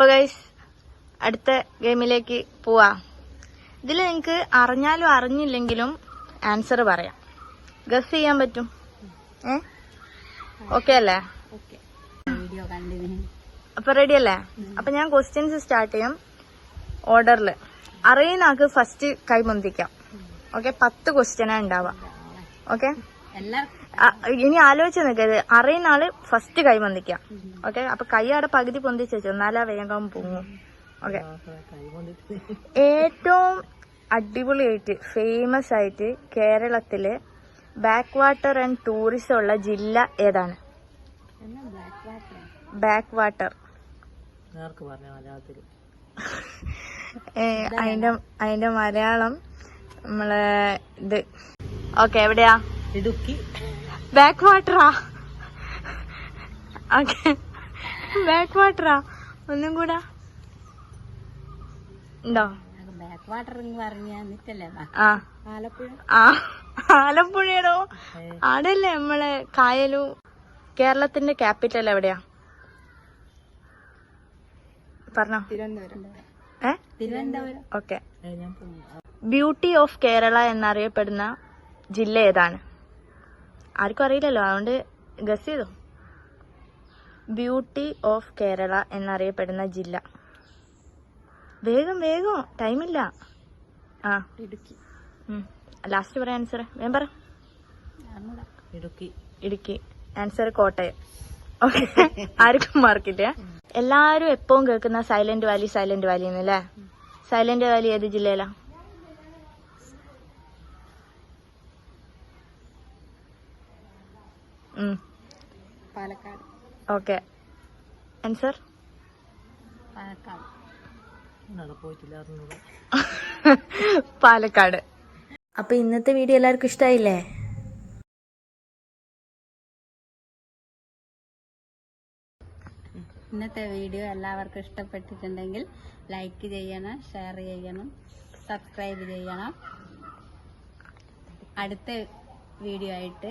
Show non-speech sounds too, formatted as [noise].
അപ്പൊ ഗൈസ് അടുത്ത ഗെയിമിലേക്ക് പോവാ. ഇതിൽ നിങ്ങൾക്ക് അറിഞ്ഞാലും അറിഞ്ഞില്ലെങ്കിലും ആൻസർ പറയാം. ഗസ് ചെയ്യാൻ പറ്റും. ഏ? ഓക്കെ അല്ലേ? അപ്പൊ റെഡി അല്ലേ? അപ്പൊ ഞാൻ ക്വസ്റ്റ്യൻസ് സ്റ്റാർട്ട് ചെയ്യാം. ഓർഡറിൽ അറിയുന്ന ആൾക്ക് ഫസ്റ്റ് കൈമൊന്തിക്കാം ഓക്കെ പത്ത് ക്വസ്റ്റ്യനാ ഉണ്ടാവുക. ഓക്കെ ഇനി ആലോചിച്ച് നിൽക്കരുത് അറിയുന്ന ആൾ ഫസ്റ്റ് കൈ പൊന്തിക്കാം. ഓക്കെ അപ്പൊ കൈ അവിടെ പകുതി പൊന്തിച്ച് വെച്ചു. എന്നാലാ വേഗം പൊങ്ങും. ഓക്കെ ഏറ്റവും അടിപൊളിയായിട്ട് ഫേമസ് ആയിട്ട് കേരളത്തിൽ ബാക്ക് വാട്ടർ ആൻഡ് ടൂറിസം ഉള്ള ജില്ല ഏതാണ്? എന്നാ ബ്ലാക്ക് വാട്ടർ ബാക്ക് വാട്ടർ നേർക്ക് പറഞ്ഞ മലയാളത്തിൽ അതിന്റെ അതിന്റെ മലയാളം നമ്മളെ ഇത്. ഓക്കെ എവിടെയാ? ഇടുക്കി. ബാക്ക് വാട്ടറാ ബാക്ക് വാട്ടറാ ഒന്നും കൂടാ. ഉണ്ടോ? ബാക്ക് വാട്ടർ എന്ന് പറഞ്ഞ എന്നിട്ടല്ലേ ആ. ആലപ്പുഴ? ആ. ആലപ്പുഴയോ ആടല്ലേ നമ്മളെ കായലു? കേരളത്തിന്റെ ക്യാപിറ്റൽ എവിടെയാ? പറഞ്ഞോ. തിരുവനന്തപുരം. ഏ? Thiruvananthapuram. Okay beauty of Kerala എന്നറിയപ്പെടുന്ന ജില്ല ഏതാണ്? ആർക്കും അറിയില്ലല്ലോ. അതുകൊണ്ട് ഗസ് ചെയ്തു? ബ്യൂട്ടി ഓഫ് കേരള എന്നറിയപ്പെടുന്ന ജില്ല. വേഗം വേഗം. ടൈമില്ല ആ. ഇടുക്കി. ലാസ്റ്റ് പറയാം ആൻസർ വേഗം പറ. ഇടുക്കി. ഇടുക്കി. ആൻസർ കോട്ടയം. ഓക്കെ ആർക്കും മാർക്കില്ല എല്ലാരും എപ്പോഴും കേൾക്കുന്ന സൈലന്റ് വാലി സൈലന്റ് വാലി എന്നല്ലേ സൈലന്റ് വാലി ഏത് ജില്ലയിലാ? പാലക്കാട്. ഓക്കെ. ആൻസർ പാലക്കാട്. [laughs] പാലക്കാട്. അപ്പൊ ഇന്നത്തെ വീഡിയോ എല്ലാവർക്കും ഇഷ്ടായില്ലേ? ഇന്നത്തെ വീഡിയോ എല്ലാവർക്കും ഇഷ്ടപ്പെട്ടിട്ടുണ്ടെങ്കിൽ ലൈക്ക് ചെയ്യണം ഷെയർ ചെയ്യണം സബ്സ്ക്രൈബ് ചെയ്യണം. അടുത്ത വീഡിയോ ആയിട്ട്